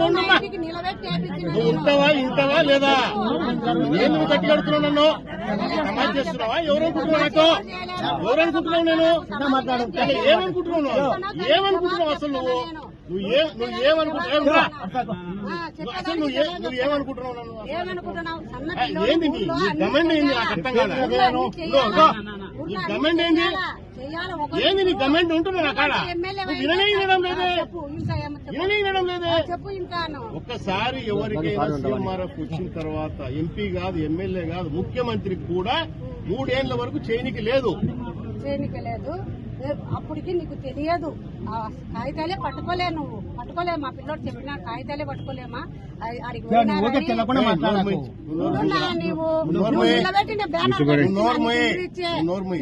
నువ్వు? ఉంటావా ఇంటావా లేదా? నేను నువ్వు గట్టి కడుతున్నావు నన్ను? సమాజ్ చేస్తున్నావా? ఎవరనుకుంటున్నావు నాతో? ఎవరనుకుంటున్నావు నేను? ఏమనుకుంటున్నావు నువ్వు? ఏమనుకుంటున్నావు అసలు నువ్వు? నువ్వు ఏ నువ్వు ఏమనుకుంటున్నావు? అసలు నువ్వు ఏ నువ్వు ఏమనుకుంటున్నావు నన్ను ఏంది నీ గమెంట్ ఏంది నాకు అర్థం కాదు. నీ ఏంది ఏంది నీ గమెంట్ ఉంటుంది నా కాడ? ఎమ్మెల్యే నువ్వు విననే వినడం లేదే. విననే వినడం లేదే. చెప్పు ఇంకా ఒక్కసారి ఎవరికైనా సీఎంఆర్ఎఫ్ వచ్చిన తర్వాత ఎంపీ కాదు ఎమ్మెల్యే కాదు ముఖ్యమంత్రికి కూడా మూడేళ్ళ వరకు చేయనికి లేదు. చేయనికలేదు అప్పటికి నీకు తెలియదు. ఆ కాగితాలే పట్టుకోలే నువ్వు. పట్టుకోలే మా పిల్లోడు చెప్పిన కాగితాలే పట్టుకోలేమా? నోరు నువ్వు. నిలబెట్టిన బ్యానర్.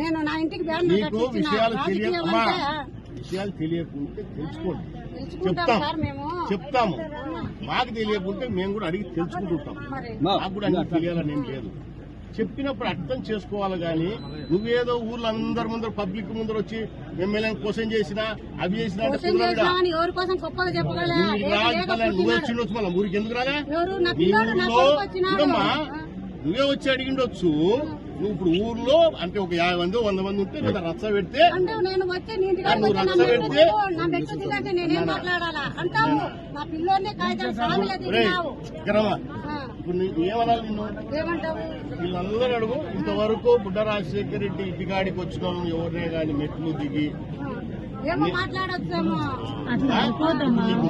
నేను నా ఇంటికి బ్యానర్. విషయాలు తెలియకుంటే తెలుసుకోండి. చెప్తాం. సార్ మేము. చెప్తాము. మాకు తెలియకుంటే మేము కూడా అడిగి తెలుసుకుంటుంటాం. మరి నాకు కూడా తెలియాలని ఏం లేదు. చెప్పినప్పుడు అర్థం చేసుకోవాలి కానీ నువ్వేదో ఊర్లో అందరి ముందర పబ్లిక్ ముందర వచ్చి ఎమ్మెల్యే క్వశ్చన్ చేసినా అవి చేసినా కోసం నువ్వు వచ్చిండొచ్చు మళ్ళీ? ఊరికి ఎందుకు రాలే? నువ్వే వచ్చి అడిగిండొచ్చు. నువ్వు ఇప్పుడు ఊర్లో అంటే ఒక యాభై మంది వంద మంది ఉంటే లేదా రచ్చ పెడితే నువ్వు రచ్చ పెడితే- దిగు, ఇప్పుడు నీకు ఏమనాలి నిన్ను? ఏమంటావు వీళ్ళందరూ అడుగు. ఇంతవరకు బుడ్డ రాజశేఖర రెడ్డి ఇంటికాడికి వచ్చిన ఎవరినే కానీ మెట్లు దిగి ఆ, ఏమో మాట్లాడొచ్చేమో నీకు